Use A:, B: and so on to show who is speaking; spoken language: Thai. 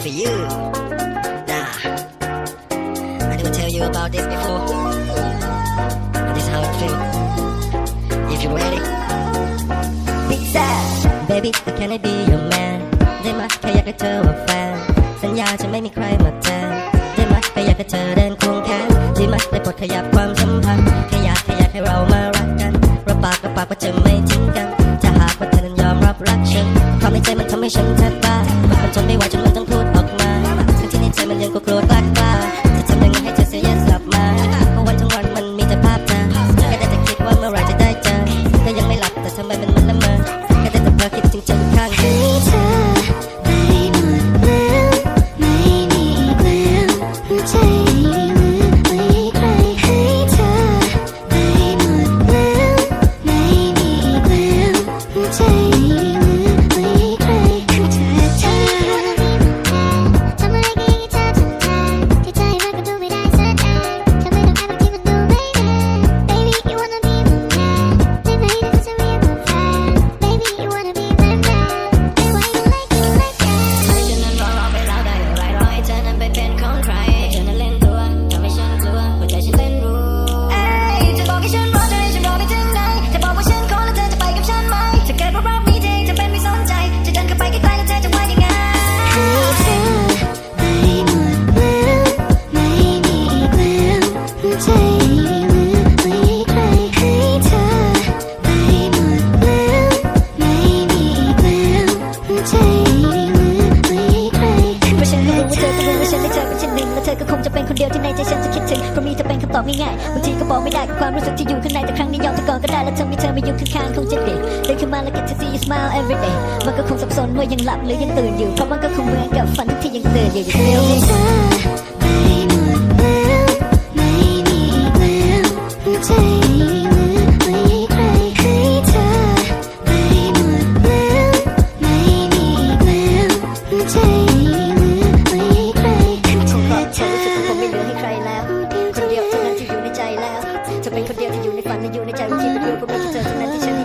A: for you. Nah, I didn't tell you about this before. But this is how it feels. If you're ready. Big sad, baby, can I be your man? ได้ไหมแค่อยากให้เธอว่าแฟน สัญญาจะไม่มีใครมาแทนได้ไหมแค่อยากให้เธอเดินควงแขนไดีไหมได้ปรดขยับความสัมพันธ์แค่อยากแค่อยากให้เรามารักกันรับปากกับปากว่าจะไม่ทิ้งกัน จะหากว่าเธอนั้นยอมรับรักฉันความในใจมันทำให้ฉันแทบบ้ามันทนไม่ไหวจนมันต้องพูด อเป็
B: น
A: คำตอบง่าย
C: ๆบางทีก็บอกไม่ได้กับความรู้สึกที่อยู่ข้างในแต่ครั้งนี้ยอมเธอก่อนก็ได้และเธอมีเธอมาอยู่ข้างๆคงจะดีเดินขึ้นมาแล้วก็จะ see you smile every day มันก็คงสับสนว่ายังหลับหรือยังตื่นอยู่เพราะมันก็คงเหมือนกับฝันที่ยังตื่นอยู่ you
B: ให้
C: feel me
B: เธอ 对，那，对，对，